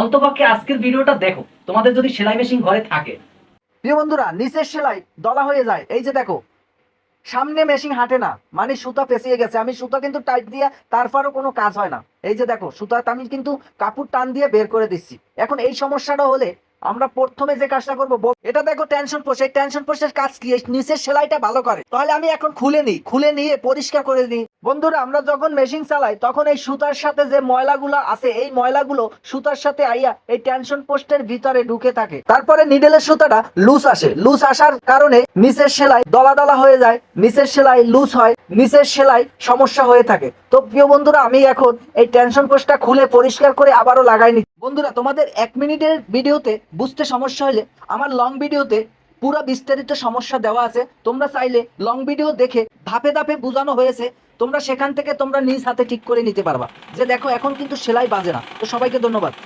অন্তপক্ষে আজকের ভিডিওটা দেখো। তোমাদের যদি সেলাই মেশিন ঘরে থাকে। প্রিয় বন্ধুরা, নিচের সেলাই দলা হয়ে যায়। এই যে দেখো, সামনে মেশিন হাঁটে না মানে সুতা পেঁচিয়ে গেছে। আমি সুতা কিন্তু টাইট দিয়ে তারপরও কোনো কাজ হয় না। এই যে দেখো, সুতা আমি কিন্তু কাপড় টান দিয়ে বের করে দিচ্ছি। এখন এই সমস্যাটা হলে আমরা প্রথমে যে কাজটা করব এটা দেখো টেনশন এই টেনশন পোস্টের কাজ কি? নিচের সেলাইটা ভালো করে। তাহলে আমি এখন খুলে নিই, খুলে নিয়ে পরিষ্কার করে নিই। বন্ধুরা, আমরা যখন মেশিন চালাই, তখন এই সুতার সাথে যে ময়লাগুলো আছে, এই ময়লাগুলো সুতার সাথে আইয়া এই টেনশন পোস্টের ভিতরে ঢুকে থাকে। তারপরে নিডেলের সুতাটা লুজ আসে। লুজ আসার কারণে নিচের সেলাই দলা দলা হয়ে যায়। নিচের সেলাই লুজ হয়, নিচের সেলাই সমস্যা হয়ে থাকে। তো প্রিয় বন্ধুরা, আমি এখন এই টেনশন পোস্টটা খুলে পরিষ্কার করে আবারও লাগাই বন্ধুরা, তোমাদের এক মিনিটের ভিডিওতে বুঝতে সমস্যা হলে আমার লং ভিডিওতে পুরো বিস্তারিত সমস্যা দেওয়া আছে। তোমরা চাইলে লং ভিডিও দেখে ধাপে ধাপে বোঝানো হয়েছে। তোমরা সেখান থেকে তোমরা নিজ হাতে ঠিক করে নিতে পারবা। যে দেখো, এখন কিন্তু সেলাই বাজে না। তো সবাইকে ধন্যবাদ।